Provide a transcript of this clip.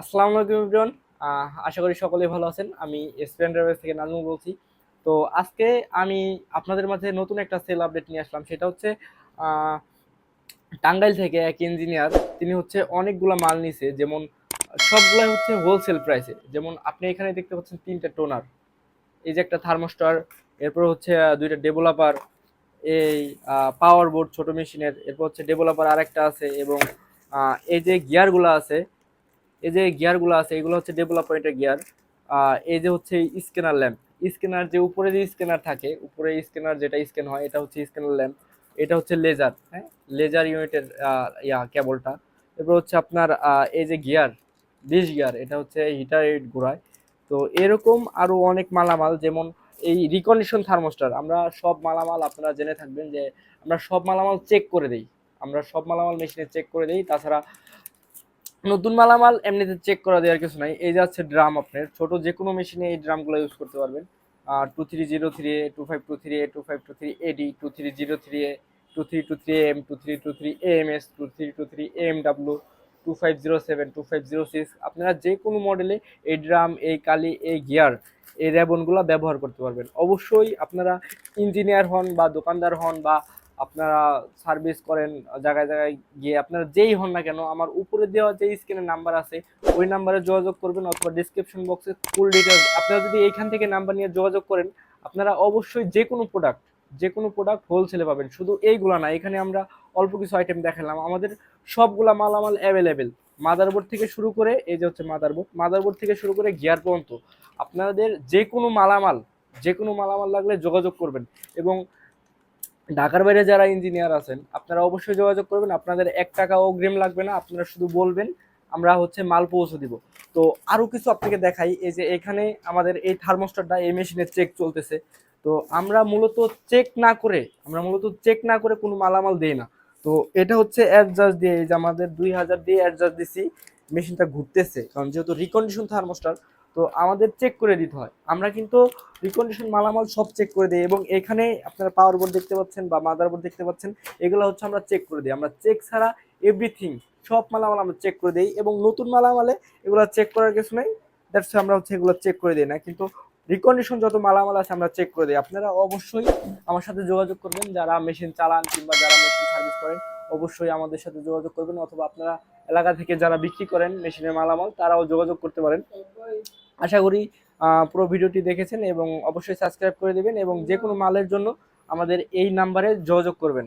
আসসালামু আলাইকুম ইব্রান আশা করি সকলেই ভালো আছেন। আমি ড্রাইভার থেকে নাজমুল বলছি। তো আজকে আমি আপনাদের মাঝে নতুন একটা সেল আপডেট নিয়ে আসলাম। সেটা হচ্ছে টাঙ্গাইল থেকে এক ইঞ্জিনিয়ার তিনি হচ্ছে অনেকগুলা মাল নিছে। যেমন সবগুলাই হচ্ছে হোলসেল প্রাইসে যেমন আপনি এখানে দেখতে পাচ্ছেন তিনটা টোনার এই যে একটা থার্মোস্টার এরপর হচ্ছে দুইটা ডেভেলপার এই পাওয়ার বোর্ড ছোট মেশিনের এরপর হচ্ছে ডেভেলপার আরেকটা আছে এবং এই যে গিয়ারগুলো আছে এই যে গিয়ারগুলো আছে, এগুলো হচ্ছে ডেভেলপমেন্টের গিয়ার। এই যে হচ্ছে স্ক্যানার ল্যাম্প স্ক্যানার যে উপরে যে স্ক্যানার থাকে, উপরে স্ক্যানার যেটা স্ক্যান হয়, এটা হচ্ছে স্ক্যানার ল্যাম্প এটা হচ্ছে লেজার হ্যাঁ? লেজার ইউনিটের ইয়া কেবলটা এরপর হচ্ছে আপনার এই যে গিয়ার ডিশ গিয়ার এটা হচ্ছে হিটার ঘোরায় তো এরকম আরও অনেক মালামাল, যেমন এই রিকন্ডিশন থার্মোস্টার আমরা সব মালামাল আপনারা জেনে থাকবেন যে আমরা সব মালামাল চেক করে দিই। আমরা সব মালামাল মেশিনে চেক করে দিই, তাছাড়া নতুন মালামাল এমনিতে চেক করা দেওয়ার কিছু নাই এই যে আছে ড্রাম আপনার ছোট যে কোনো মেশিনে এই ড্রামগুলো ইউজ করতে পারবেন আর two three zero three A two five two three A two five two three A D two three zero three A two three two three M two three two three M S two three two three M W two five zero seven two five zero six আপনারা যে কোনো মডেলে এই drum এই কালি এই gear এই র্যাবনগুলো ব্যবহার করতে পারবেন অবশ্যই আপনারা ইঞ্জিনিয়ার হন বা দোকানদার হন বা আপনারা সার্ভিস করেন, জায়গায় জায়গায় গিয়ে আপনারা যেই হন না কেন, আমার উপরে দেওয়া যে স্ক্রিনের নাম্বার আছে, ওই নাম্বারে যোগাযোগ করবেন অথবা ডিসক্রিপশন বক্সে ফুল ডিটেলস আপনারা যদি এইখান থেকে নাম্বার নিয়ে যোগাযোগ করেন, আপনারা অবশ্যই যে কোনো প্রোডাক্ট যে কোনো প্রোডাক্ট হোলসেলে পাবেন। শুধু এইগুলা না, এখানে আমরা অল্প কিছু আইটেম দেখালাম। আমাদের সবগুলা মালামাল অ্যাভেলেবেল মাদারবোর্ড থেকে শুরু করে, এই যে হচ্ছে মাদারবোর্ড মাদারবোর্ড থেকে শুরু করে গিয়ার পর্যন্ত আপনাদের যে কোনো মালামাল, যে কোনো মালামাল লাগলে যোগাযোগ করবেন এবং ঢাকার বাইরে যারা ইঞ্জিনিয়ার আছেন, আপনারা অবশ্যই যোগাযোগ করবেন। আপনাদের এক টাকা অগ্রিম লাগবে না, আপনারা শুধু বলবেন, আমরা হচ্ছে মাল পৌঁছে দিব। তো আরও কিছু আপনাকে দেখাই, এই যে এখানে আমাদের এই থার্মোস্টারটা এই মেশিনে চেক চলতেছে। তো আমরা মূলত চেক না করে, আমরা মূলত চেক না করে কোনো মালামাল দিই না। তো এটা হচ্ছে অ্যাডজাস্ট দিয়ে, এই যে আমাদের দুই হাজার দিয়ে অ্যাডজাস্ট দিছি। মেশিনটা ঘুরতেছে, কারণ যেহেতু রিকন্ডিশন থার্মোস্টার তো আমাদের চেক করে দিতে হয়। আমরা কিন্তু রিকন্ডিশন মালামাল সব চেক করে দিই এবং এখানে আপনারা পাওয়ার বোর্ড দেখতে পাচ্ছেন বা মাদার বোর্ড দেখতে পাচ্ছেন, এগুলো হচ্ছে আমরা চেক করে দিই। আমরা চেক ছাড়া এভরিথিং সব মালামাল আমরা চেক করে দিই এবং নতুন মালামালে এগুলো চেক করার কিছু নেই। দ্যাটস আমরা হচ্ছে এগুলো চেক করে দিই না, কিন্তু রিকন্ডিশন যত মালামাল আছে আমরা চেক করে দিই। আপনারা অবশ্যই আমার সাথে যোগাযোগ করবেন, যারা মেশিন চালান কিংবা যারা মেশিন সার্ভিস করেন, অবশ্যই আমাদের সাথে যোগাযোগ করবেন, অথবা আপনারা এলাকা থেকে যারা বিক্রি করেন মেশিনের মালামাল, তারাও যোগাযোগ করতে পারেন। আশা করি পুরো ভিডিওটি দেখেছেন এবং অবশ্যই সাবস্ক্রাইব করে দেবেন এবং যে কোনো মালের জন্য আমাদের এই নাম্বারে যোগাযোগ করবেন।